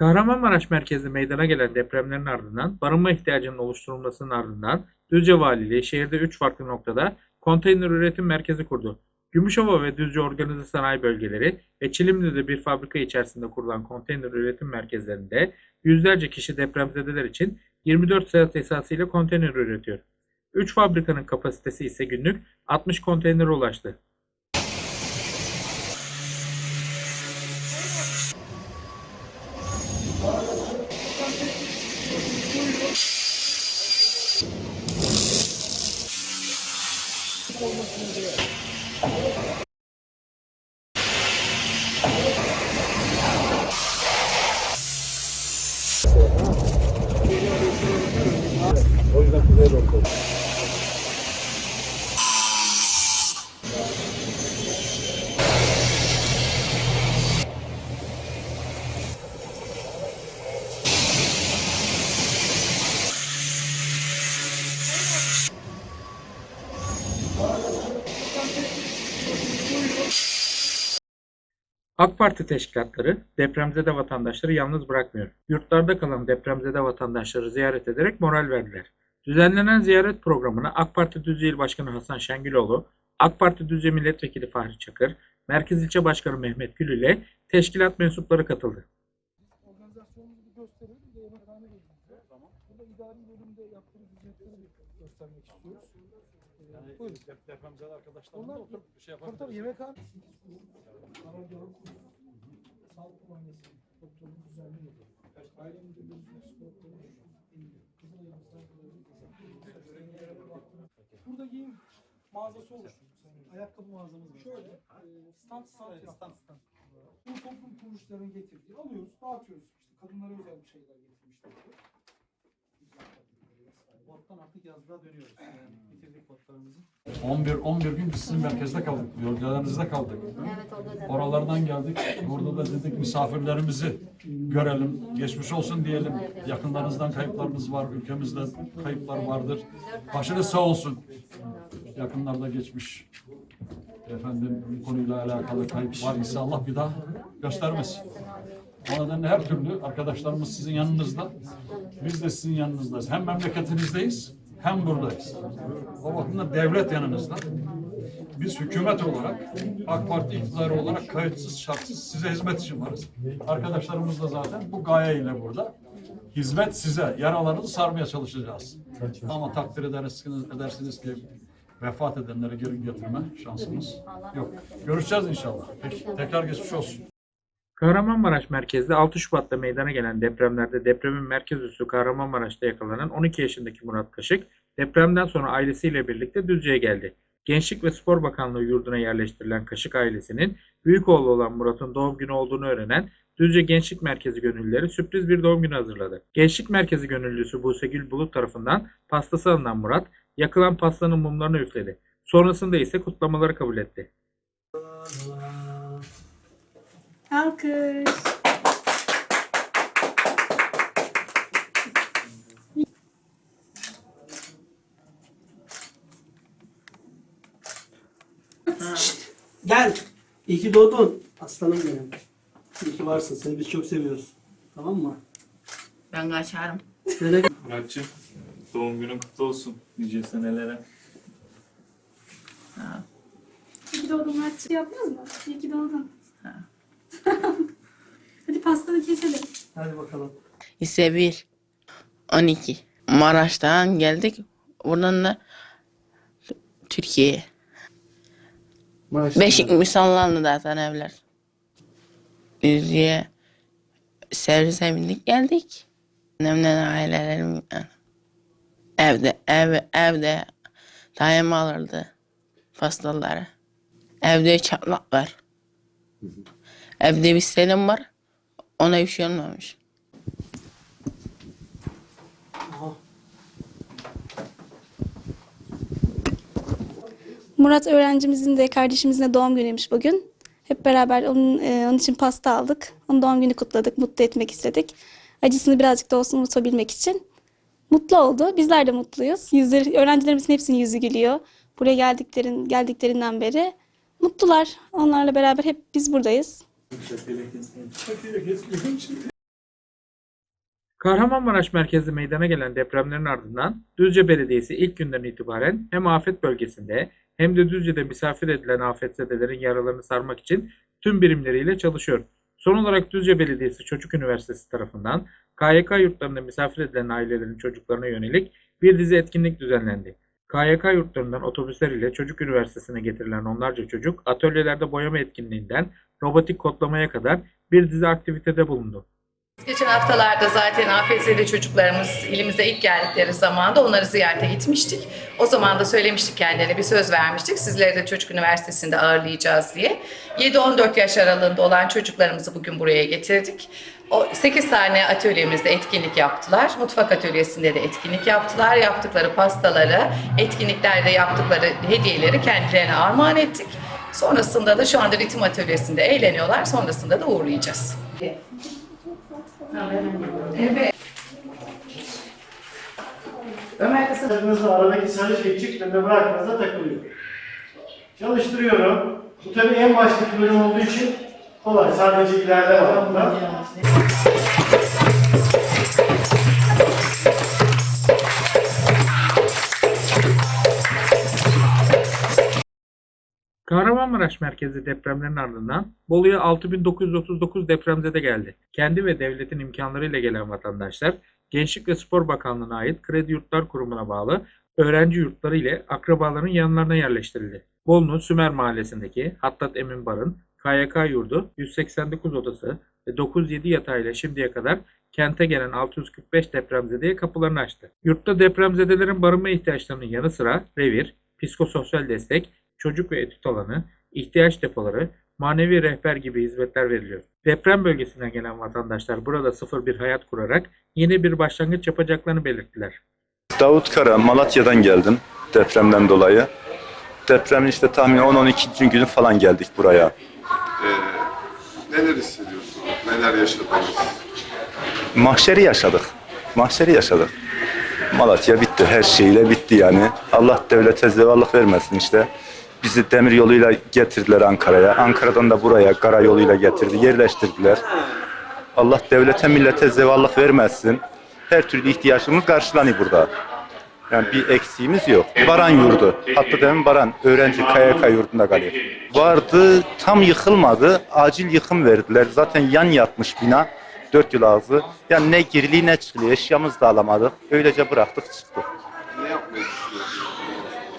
Kahramanmaraş merkezli meydana gelen depremlerin ardından barınma ihtiyacının oluşturulmasının ardından Düzce Valiliği şehirde 3 farklı noktada konteyner üretim merkezi kurdu. Gümüşova ve Düzce Organize Sanayi Bölgeleri ve Çilimli'de bir fabrika içerisinde kurulan konteyner üretim merkezlerinde yüzlerce kişi depremzedeler için 24 saat esasıyla konteyner üretiyor. 3 fabrikanın kapasitesi ise günlük 60 konteynere ulaştı. Parti teşkilatları depremzede vatandaşları yalnız bırakmıyor. Yurtlarda kalan depremzede vatandaşları ziyaret ederek moral verdiler. Düzenlenen ziyaret programına AK Parti Düzce İl Başkanı Hasan Şengüloğlu, AK Parti Düzce Milletvekili Fahri Çakır, Merkez İlçe Başkanı Mehmet Gül ile teşkilat mensupları katıldı. organizasyonumuzu gösterelim. Bir de yemekhane gezeceğiz. Tamam. Burada idari bölümde yaptığımız hizmetleri göstermek istiyoruz. Yani buyurun. dep- depremzede arkadaşlarımla Onlar oturup bir şey tabii tabii yapabiliriz. yemekhane. Karargahı sağlık muayenesi doktorun düzenli Aile müdürlüğümüzün sigortaları Kızılay'ın Burada giyim mağazası oluşturduk. Ayakkabı mağazamız var. Şöyle e, stand stand yaptık. Bu toplum kuruluşlarının getirdiği alıyoruz, dağıtıyoruz. İşte kadınlara özel bir şeyler getirmişler. Bottan artık yazlığa dönüyoruz. Yani. 11 11 gün biz sizin merkezde kaldık. Yolcularınızda kaldık. Evet da. Oralardan geldik. Burada da dedik misafirlerimizi görelim. Geçmiş olsun diyelim. Yakınlarınızdan kayıplarınız var. Ülkemizde kayıplar vardır. Başınız sağ olsun. Yakınlarda geçmiş efendim bu konuyla alakalı kayıp var ise Allah bir daha göstermesin. O nedenle her türlü arkadaşlarımız sizin yanınızda. Biz de sizin yanınızdayız. Hem memleketinizdeyiz hem buradayız. O bakımdan devlet yanınızda. Biz hükümet olarak, AK Parti iktidarı olarak kayıtsız şartsız size hizmet için varız. Arkadaşlarımız da zaten bu gayeyle burada. Hizmet size, yaralarınızı sarmaya çalışacağız. Ama takdir edersiniz, edersiniz ki vefat edenleri geri getirme şansımız yok. Görüşeceğiz inşallah. Peki, tekrar geçmiş olsun. Kahramanmaraş merkezde 6 Şubat'ta meydana gelen depremlerde depremin merkez üssü Kahramanmaraş'ta yakalanan 12 yaşındaki Murat Kaşık, depremden sonra ailesiyle birlikte Düzce'ye geldi. Gençlik ve Spor Bakanlığı yurduna yerleştirilen Kaşık ailesinin büyük oğlu olan Murat'ın doğum günü olduğunu öğrenen Düzce Gençlik Merkezi gönüllüleri sürpriz bir doğum günü hazırladı. Gençlik Merkezi gönüllüsü Buse Gül Bulut tarafından pastası alınan Murat, yakılan pastanın mumlarını üfledi. Sonrasında ise kutlamaları kabul etti. Alkış. Gel. İyi ki doğdun. Aslanım benim. İyi ki varsın. Seni biz çok seviyoruz. Tamam mı? Ben kaçarım. Nereye Muratçım, doğum günün kutlu olsun nice senelere. İyi ki doğdun Muratçı. Yapmaz mı? İyi ki doğdun. Hadi pastanı keselim. Hadi bakalım. Lise 1. 12. Maraş'tan geldik. Buradan da Türkiye'ye. Maaşlar. Beşik Müsallanlı zaten evler. Düzce'ye servise bindik geldik. Annemle ailelerim yani. Evde, ev, evde dayım alırdı pastaları. Evde çatlak var. Evde bir selim var. Ona bir şey olmamış. Murat öğrencimizin de kardeşimizin de doğum günüymüş bugün. Hep beraber onun, e, onun için pasta aldık. Onun doğum günü kutladık, mutlu etmek istedik. Acısını birazcık da olsun unutabilmek için. Mutlu oldu. Bizler de mutluyuz. Yüzleri, öğrencilerimizin hepsinin yüzü gülüyor. Buraya geldiklerin, geldiklerinden beri mutlular. Onlarla beraber hep biz buradayız. Kahramanmaraş merkezli meydana gelen depremlerin ardından Düzce Belediyesi ilk günden itibaren hem afet bölgesinde hem de Düzce'de misafir edilen afetzedelerin yaralarını sarmak için tüm birimleriyle çalışıyor. Son olarak Düzce Belediyesi Çocuk Üniversitesi tarafından KYK yurtlarında misafir edilen ailelerin çocuklarına yönelik bir dizi etkinlik düzenlendi. KYK yurtlarından otobüsler ile Çocuk Üniversitesi'ne getirilen onlarca çocuk atölyelerde boyama etkinliğinden robotik kodlamaya kadar bir dizi aktivitede bulundu. Geçen haftalarda zaten afetzeli çocuklarımız ilimize ilk geldikleri zamanda onları ziyarete gitmiştik. O zaman da söylemiştik kendilerine bir söz vermiştik. Sizleri de Çocuk Üniversitesi'nde ağırlayacağız diye. 7-14 yaş aralığında olan çocuklarımızı bugün buraya getirdik. O 8 tane atölyemizde etkinlik yaptılar. Mutfak atölyesinde de etkinlik yaptılar. Yaptıkları pastaları, etkinliklerde yaptıkları hediyeleri kendilerine armağan ettik. Sonrasında da şu anda ritim atölyesinde eğleniyorlar. Sonrasında da uğurlayacağız. Ömer kısa aradaki sarı şey çıktığında bıraktığınızda takılıyor. Çalıştırıyorum. Bu tabii en baştaki bölüm olduğu için kolay. Sadece ileride var Kahramanmaraş merkezli depremlerin ardından Bolu'ya 6939 depremzede geldi. Kendi ve devletin imkanlarıyla gelen vatandaşlar Gençlik ve Spor Bakanlığı'na ait Kredi Yurtlar Kurumu'na bağlı öğrenci yurtları ile akrabaların yanlarına yerleştirildi. Bolu'nun Sümer Mahallesi'ndeki Hattat Emin Bar'ın KYK yurdu 189 odası ve 907 yatağıyla şimdiye kadar kente gelen 645 depremzedeye kapılarını açtı. Yurtta depremzedelerin barınma ihtiyaçlarının yanı sıra revir, psikososyal destek, çocuk ve etüt alanı, ihtiyaç depoları, manevi rehber gibi hizmetler veriliyor. Deprem bölgesinden gelen vatandaşlar burada sıfır bir hayat kurarak yeni bir başlangıç yapacaklarını belirttiler. Davut Kara, Malatya'dan geldim depremden dolayı. Depremin işte tahmini 10-12. günü falan geldik buraya. Ee, neler hissediyorsunuz? Neler yaşadınız? Mahşeri yaşadık. Mahşeri yaşadık. Malatya bitti. Her şeyle bitti yani. Allah devlete zevallık vermesin işte. Bizi demir yoluyla getirdiler Ankara'ya. Ankara'dan da buraya karayoluyla getirdi. Yerleştirdiler. Allah devlete millete zevallık vermesin. Her türlü ihtiyacımız karşılanıyor burada. Yani bir eksiğimiz yok. Baran yurdu. Hatta demin Baran öğrenci KYK yurdunda kalıyor. Vardı tam yıkılmadı. Acil yıkım verdiler. Zaten yan yatmış bina. Dört yıl ağzı. Yani ne giriliği ne çıkılıyor. Eşyamızı da alamadık. Öylece bıraktık çıktık.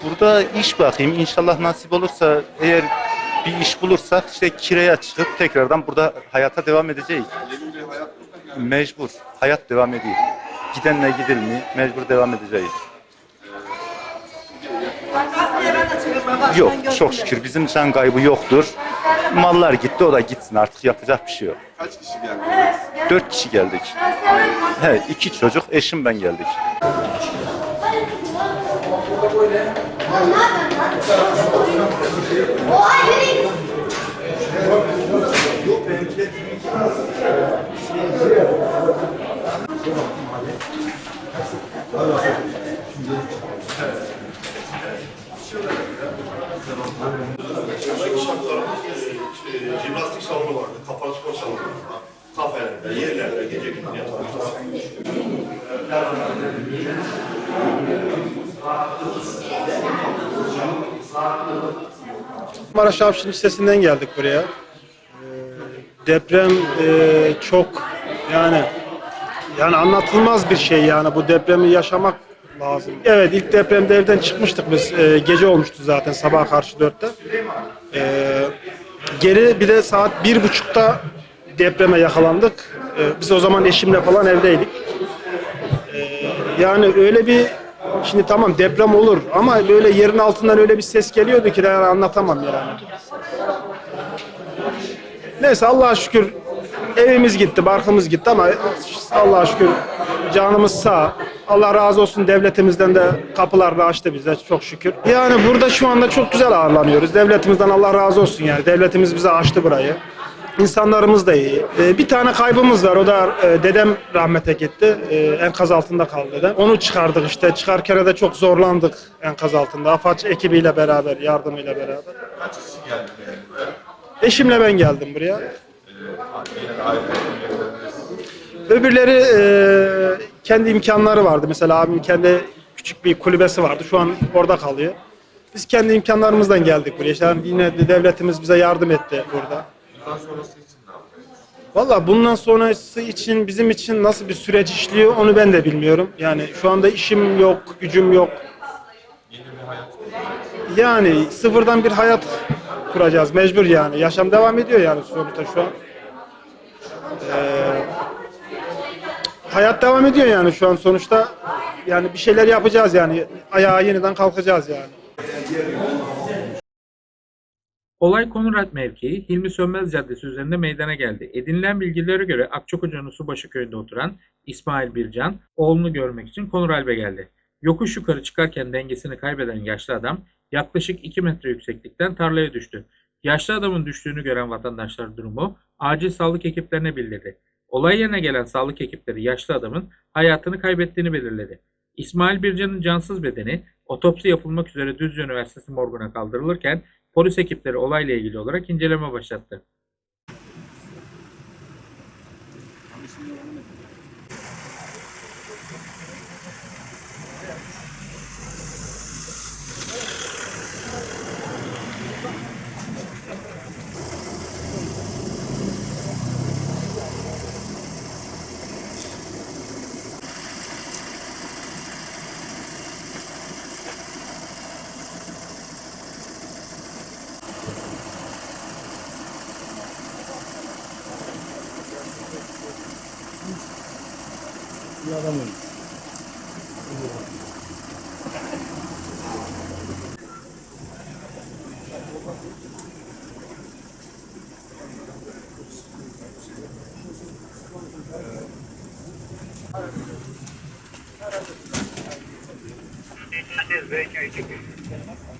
Burada iş bakayım. İnşallah nasip olursa eğer bir iş bulursak işte kiraya çıkıp tekrardan burada hayata devam edeceğiz. Yeni bir hayat mı? Mecbur. Hayat devam ediyor. Gidenle gidilmiyor. Mecbur devam edeceğiz. Yok çok şükür bizim can kaybı yoktur. Mallar gitti o da gitsin artık yapacak bir şey yok. Kaç kişi geldiniz? Dört kişi geldik. He, iki çocuk eşim ben geldik. Oh, I'm hitting. Maraş Avşin Lisesi'nden geldik buraya. Ee, deprem e, çok yani yani anlatılmaz bir şey yani bu depremi yaşamak lazım. Evet ilk depremde evden çıkmıştık biz. Ee, gece olmuştu zaten sabah karşı dörtte. Ee, geri bir de saat bir buçukta depreme yakalandık. Biz o zaman eşimle falan evdeydik. Yani öyle bir şimdi tamam deprem olur ama böyle yerin altından öyle bir ses geliyordu ki yani anlatamam yani. Neyse Allah'a şükür evimiz gitti, barkımız gitti ama Allah'a şükür canımız sağ. Allah razı olsun devletimizden de kapılarını açtı bize çok şükür. Yani burada şu anda çok güzel ağırlanıyoruz. Devletimizden Allah razı olsun yani. Devletimiz bize açtı burayı. İnsanlarımız da iyi. Ee, bir tane kaybımız var. O da e, dedem rahmete gitti. Ee, enkaz altında kaldı dedem. Onu çıkardık işte. Çıkarken de çok zorlandık enkaz altında. AFAD ekibiyle beraber, yardımıyla beraber. Kaç kişi geldi buraya? Eşimle ben geldim buraya. Öbürleri e, kendi imkanları vardı. Mesela abim kendi küçük bir kulübesi vardı. Şu an orada kalıyor. Biz kendi imkanlarımızdan geldik buraya. İşte yine de devletimiz bize yardım etti burada. Valla bundan sonrası için bizim için nasıl bir süreç işliyor onu ben de bilmiyorum. Yani şu anda işim yok, gücüm yok. Yani sıfırdan bir hayat kuracağız mecbur yani. Yaşam devam ediyor yani sonuçta şu an. Ee, hayat devam ediyor yani şu an sonuçta. Yani bir şeyler yapacağız yani. Ayağa yeniden kalkacağız yani. Olay Konrad mevkii Hilmi Sönmez Caddesi üzerinde meydana geldi. Edinilen bilgilere göre Akçakoca'nın Subaşı köyünde oturan İsmail Bircan oğlunu görmek için Konuralp'e geldi. Yokuş yukarı çıkarken dengesini kaybeden yaşlı adam yaklaşık 2 metre yükseklikten tarlaya düştü. Yaşlı adamın düştüğünü gören vatandaşlar durumu acil sağlık ekiplerine bildirdi. Olay yerine gelen sağlık ekipleri yaşlı adamın hayatını kaybettiğini belirledi. İsmail Bircan'ın cansız bedeni otopsi yapılmak üzere Düzce Üniversitesi morguna kaldırılırken polis ekipleri olayla ilgili olarak inceleme başlattı.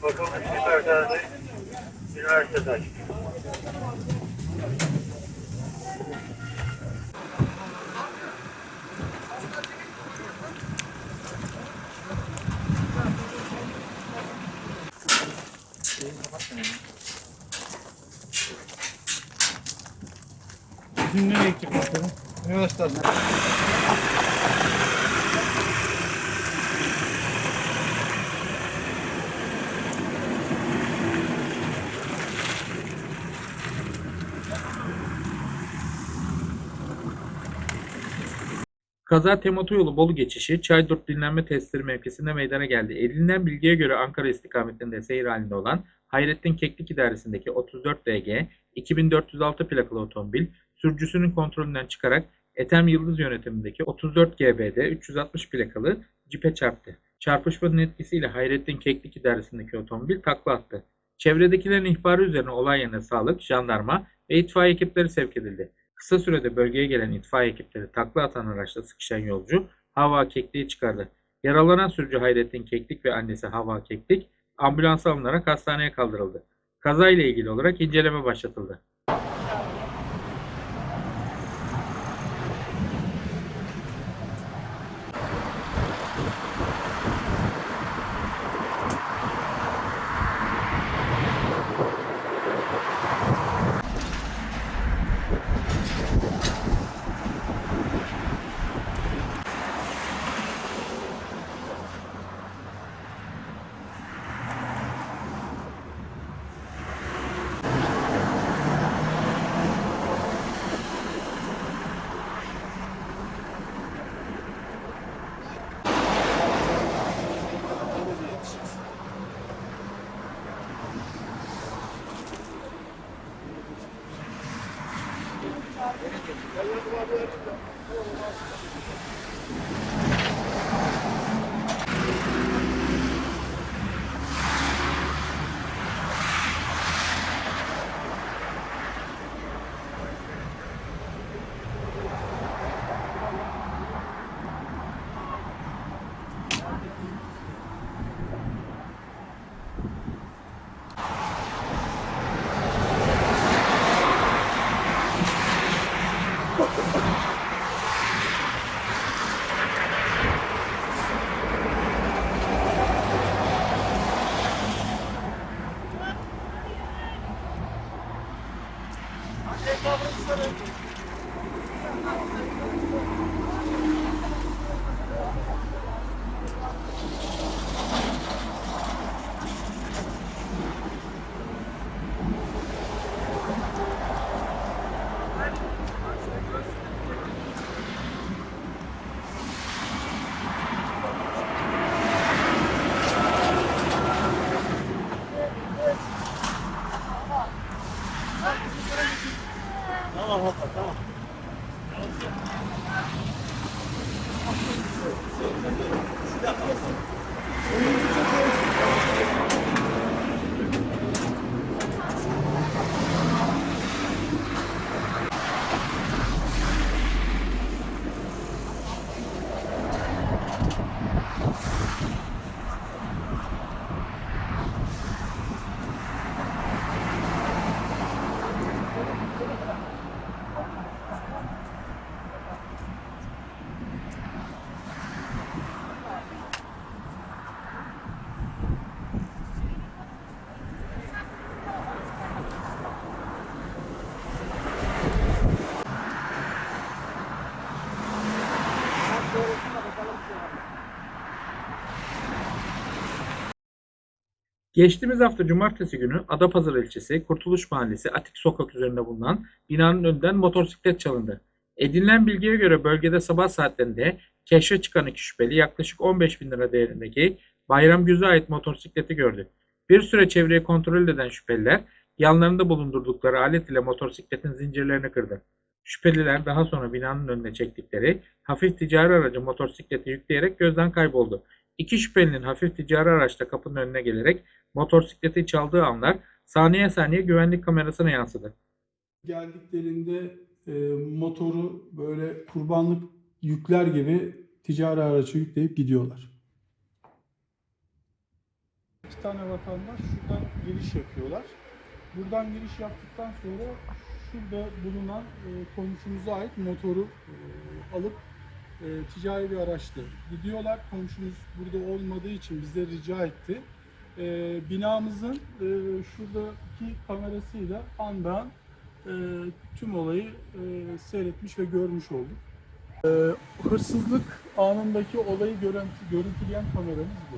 Bakalım üniversitede, üniversitede açık. Kaza Temotoyolu Bolu geçişi Çaydurt dinlenme tesisleri mevkisinde meydana geldi. Edinilen bilgiye göre Ankara istikametinde seyir halinde olan Hayrettin Keklik idaresindeki 34 DG 2406 plakalı otomobil sürücüsünün kontrolünden çıkarak Ethem Yıldız yönetimindeki 34 GB'de 360 plakalı cipe çarptı. Çarpışmanın etkisiyle Hayrettin Keklik idaresindeki otomobil takla attı. Çevredekilerin ihbarı üzerine olay yerine sağlık, jandarma ve itfaiye ekipleri sevk edildi. Kısa sürede bölgeye gelen itfaiye ekipleri takla atan araçla sıkışan yolcu Hava Keklik'i çıkardı. Yaralanan sürücü Hayrettin Keklik ve annesi Hava Keklik ambulansa alınarak hastaneye kaldırıldı. Kazayla ilgili olarak inceleme başlatıldı. Tamam Hasan tamam. Bir dakika. Geçtiğimiz hafta cumartesi günü Adapazarı ilçesi Kurtuluş Mahallesi Atik Sokak üzerinde bulunan binanın önünden motosiklet çalındı. Edinilen bilgiye göre bölgede sabah saatlerinde keşfe çıkan iki şüpheli yaklaşık 15 bin lira değerindeki Bayram Güz'e ait motosikleti gördü. Bir süre çevreyi kontrol eden şüpheliler yanlarında bulundurdukları alet ile motosikletin zincirlerini kırdı. Şüpheliler daha sonra binanın önüne çektikleri hafif ticari aracı motosikleti yükleyerek gözden kayboldu. İki şüphelinin hafif ticari araçta kapının önüne gelerek motosikleti çaldığı anlar saniye saniye güvenlik kamerasına yansıdı. Geldiklerinde e, motoru böyle kurbanlık yükler gibi ticari araca yükleyip gidiyorlar. İki tane vatandaş şuradan giriş yapıyorlar. Buradan giriş yaptıktan sonra şurada bulunan e, komşumuza ait motoru e, alıp e, ticari bir araçla gidiyorlar. Komşumuz burada olmadığı için bize rica etti. E, binamızın e, şuradaki kamerasıyla andan e, tüm olayı e, seyretmiş ve görmüş olduk. E, hırsızlık anındaki olayı görüntü, görüntüleyen kameramız bu.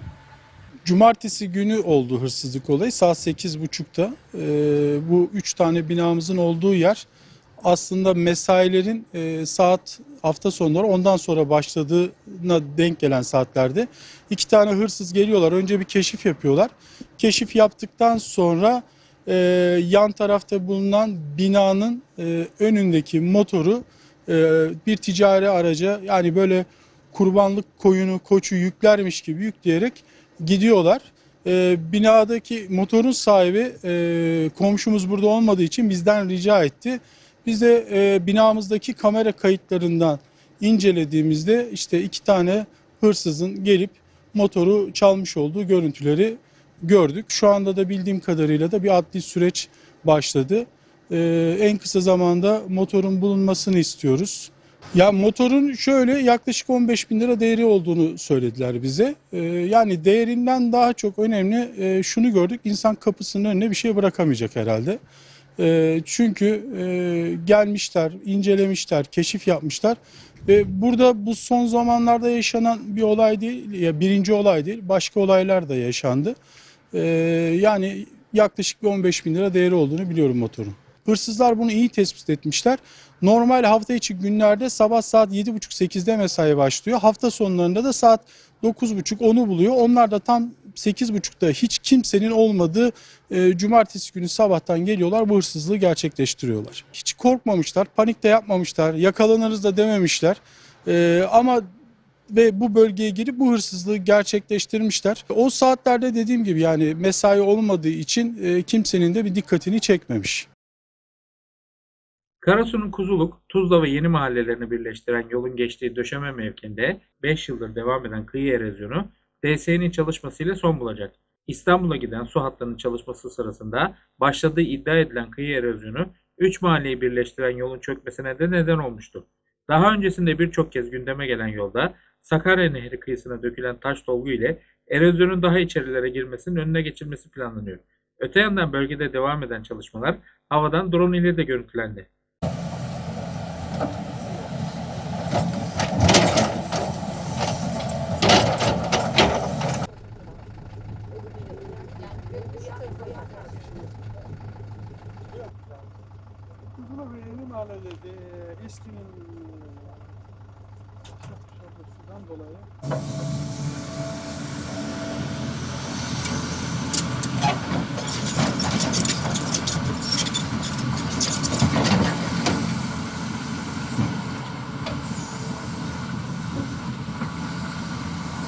Cumartesi günü oldu hırsızlık olayı saat 8.30'da. E, bu üç tane binamızın olduğu yer aslında mesailerin e, saat hafta sonları ondan sonra başladığına denk gelen saatlerde iki tane hırsız geliyorlar. Önce bir keşif yapıyorlar. Keşif yaptıktan sonra e, yan tarafta bulunan binanın e, önündeki motoru bir ticari araca yani böyle kurbanlık koyunu koçu yüklermiş gibi yükleyerek gidiyorlar. E, binadaki motorun sahibi e, komşumuz burada olmadığı için bizden rica etti. Biz de e, binamızdaki kamera kayıtlarından incelediğimizde işte iki tane hırsızın gelip motoru çalmış olduğu görüntüleri gördük. Şu anda da bildiğim kadarıyla da bir adli süreç başladı. Ee, en kısa zamanda motorun bulunmasını istiyoruz. Ya motorun şöyle yaklaşık 15 bin lira değeri olduğunu söylediler bize. Ee, yani değerinden daha çok önemli e, şunu gördük. İnsan kapısının önüne bir şey bırakamayacak herhalde. E, çünkü e, gelmişler, incelemişler, keşif yapmışlar. Ve burada bu son zamanlarda yaşanan bir olay değil, ya birinci olay değil, başka olaylar da yaşandı. E, yani yaklaşık bir 15 bin lira değeri olduğunu biliyorum motorun. Hırsızlar bunu iyi tespit etmişler. Normal hafta içi günlerde sabah saat 7.30-8'de mesai başlıyor. Hafta sonlarında da saat 9.30-10'u buluyor. Onlar da tam 8.30'da hiç kimsenin olmadığı e, cumartesi günü sabahtan geliyorlar bu hırsızlığı gerçekleştiriyorlar. Hiç korkmamışlar, panik de yapmamışlar, yakalanırız da dememişler. E, ama ve bu bölgeye girip bu hırsızlığı gerçekleştirmişler. O saatlerde dediğim gibi yani mesai olmadığı için e, kimsenin de bir dikkatini çekmemiş. Karasu'nun Kuzuluk, Tuzla ve Yeni mahallelerini birleştiren yolun geçtiği döşeme mevkinde 5 yıldır devam eden kıyı erozyonu DSE'nin çalışmasıyla son bulacak. İstanbul'a giden su hattının çalışması sırasında başladığı iddia edilen kıyı erozyonu 3 mahalleyi birleştiren yolun çökmesine de neden olmuştu. Daha öncesinde birçok kez gündeme gelen yolda Sakarya Nehri kıyısına dökülen taş dolgu ile erozyonun daha içerilere girmesinin önüne geçilmesi planlanıyor. Öte yandan bölgede devam eden çalışmalar havadan drone ile de görüntülendi. Kuzulu ve Yeni Mahalle'de eskinin çok dolayı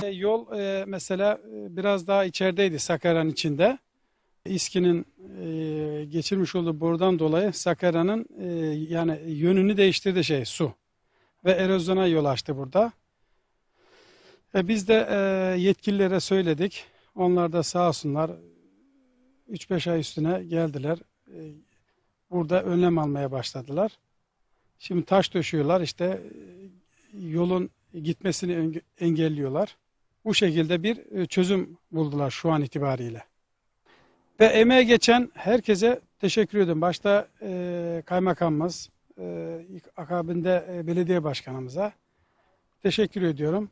E, yol e, mesela e, biraz daha içerideydi Sakarya'nın içinde. İSKİ'nin e, geçirmiş olduğu borudan dolayı Sakarya'nın e, yani yönünü değiştirdi şey su ve erozyona yol açtı burada. E, biz de e, yetkililere söyledik. Onlar da sağ olsunlar 3-5 ay üstüne geldiler. E, burada önlem almaya başladılar. Şimdi taş döşüyorlar işte e, yolun gitmesini enge- engelliyorlar. Bu şekilde bir e, çözüm buldular şu an itibariyle. Ve emeğe geçen herkese teşekkür ediyorum. Başta e, kaymakamımız, e, akabinde e, belediye başkanımıza teşekkür ediyorum.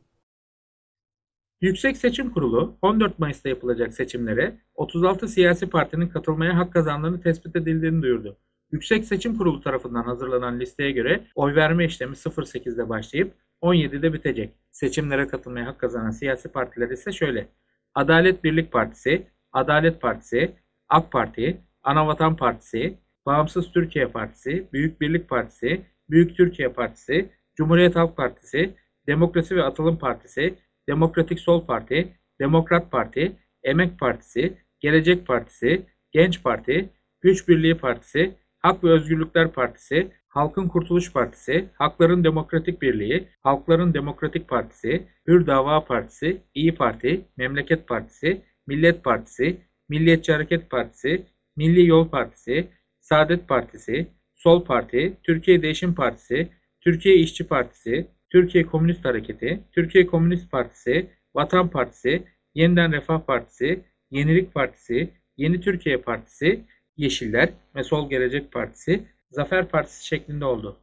Yüksek Seçim Kurulu 14 Mayıs'ta yapılacak seçimlere 36 siyasi partinin katılmaya hak kazandığını tespit edildiğini duyurdu. Yüksek Seçim Kurulu tarafından hazırlanan listeye göre oy verme işlemi 08'de başlayıp 17'de bitecek. Seçimlere katılmaya hak kazanan siyasi partiler ise şöyle. Adalet Birlik Partisi, Adalet Partisi, AK Parti, Anavatan Partisi, Bağımsız Türkiye Partisi, Büyük Birlik Partisi, Büyük Türkiye Partisi, Cumhuriyet Halk Partisi, Demokrasi ve Atılım Partisi, Demokratik Sol Parti, Demokrat Parti, Emek Partisi, Gelecek Partisi, Genç Parti, Güç Birliği Partisi, Hak ve Özgürlükler Partisi, Halkın Kurtuluş Partisi, Hakların Demokratik Birliği, Halkların Demokratik Partisi, Hür Dava Partisi, İyi Parti, Memleket Partisi, Millet Partisi, Milliyetçi Hareket Partisi, Milli Yol Partisi, Saadet Partisi, Sol Parti, Türkiye Değişim Partisi, Türkiye İşçi Partisi, Türkiye Komünist Hareketi, Türkiye Komünist Partisi, Vatan Partisi, Yeniden Refah Partisi, Yenilik Partisi, Yeni Türkiye Partisi, Yeşiller ve Sol Gelecek Partisi, Zafer Partisi şeklinde oldu.